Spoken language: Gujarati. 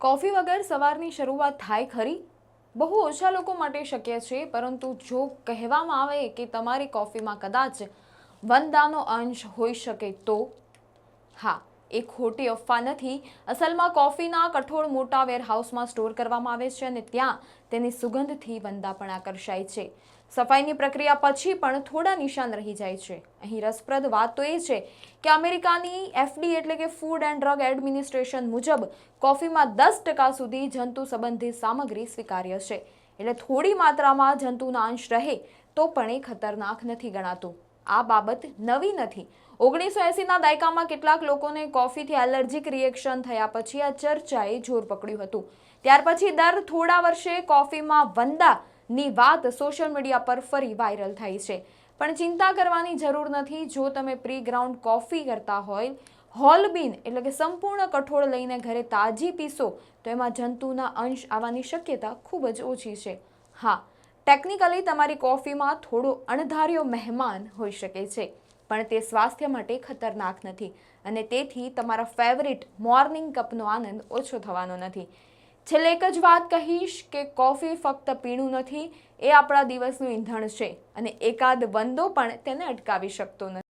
કોફી વગર સવારની શરૂઆત થાય ખરી? બહુ ઓછા લોકો માટે શક્ય છે, પરંતુ જો કહેવામાં આવે કે તમારી કોફીમાં કદાચ વંદાનો અંશ હોઈ શકે તો? હા એ ખોટી અફવા નથી. અસલમાં કોફીના કઠોળ મોટા વેરહાઉસમાં સ્ટોર કરવામાં આવે છે અને ત્યાં તેની સુગંધથી વંદા પણ આકર્ષાય છે. સફાઈની પ્રક્રિયા પછી પણ થોડા નિશાન રહી જાય છે. અહીં રસપ્રદ વાત તો એ છે કે અમેરિકાની એફડી એટલે કે ફૂડ એન્ડ ડ્રગ એડમિનિસ્ટ્રેશન મુજબ કોફીમાં દસ ટકા સુધી જંતુ સંબંધિત સામગ્રી સ્વીકાર્ય છે. એટલે થોડી માત્રામાં જંતુના અંશ રહે તો પણ એ ખતરનાક નથી ગણાતું. આ બાબત નવી નથી. ઓગણીસો એંસીના દાયકામાં કેટલાક લોકોને કોફીથી એલર્જીક રિએક્શન થયા પછી આ ચર્ચાએ જોર પકડ્યું હતું. ત્યાર પછી દર થોડા વર્ષે કોફીમાં વંદાની વાત સોશિયલ મીડિયા પર ફરી વાયરલ થઈ છે. પણ ચિંતા કરવાની જરૂર નથી. જો તમે પ્રી ગ્રાઉન્ડ કોફી કરતા હોય હોલબીન એટલે કે સંપૂર્ણ કઠોળ લઈને ઘરે તાજી પીશો, તો એમાં જંતુના અંશ આવવાની શક્યતા ખૂબ જ ઓછી છે. હા ટેકનિકલી તમારી કોફીમાં થોડો અણધાર્યો મહેમાન હોઈ શકે છે, પણ તે સ્વાસ્થ્ય માટે ખતરનાક નથી અને તેથી તમારા ફેવરિટ મોર્નિંગ કપનો આનંદ ઓછો થવાનો નથી. છેલ્લે એક જ વાત કહીશ કે કોફી ફક્ત પીણું નથી, એ આપણા દિવસનું ઈંધણ છે અને એકાદ વંદો પણ તેને અટકાવી શકતો નથી.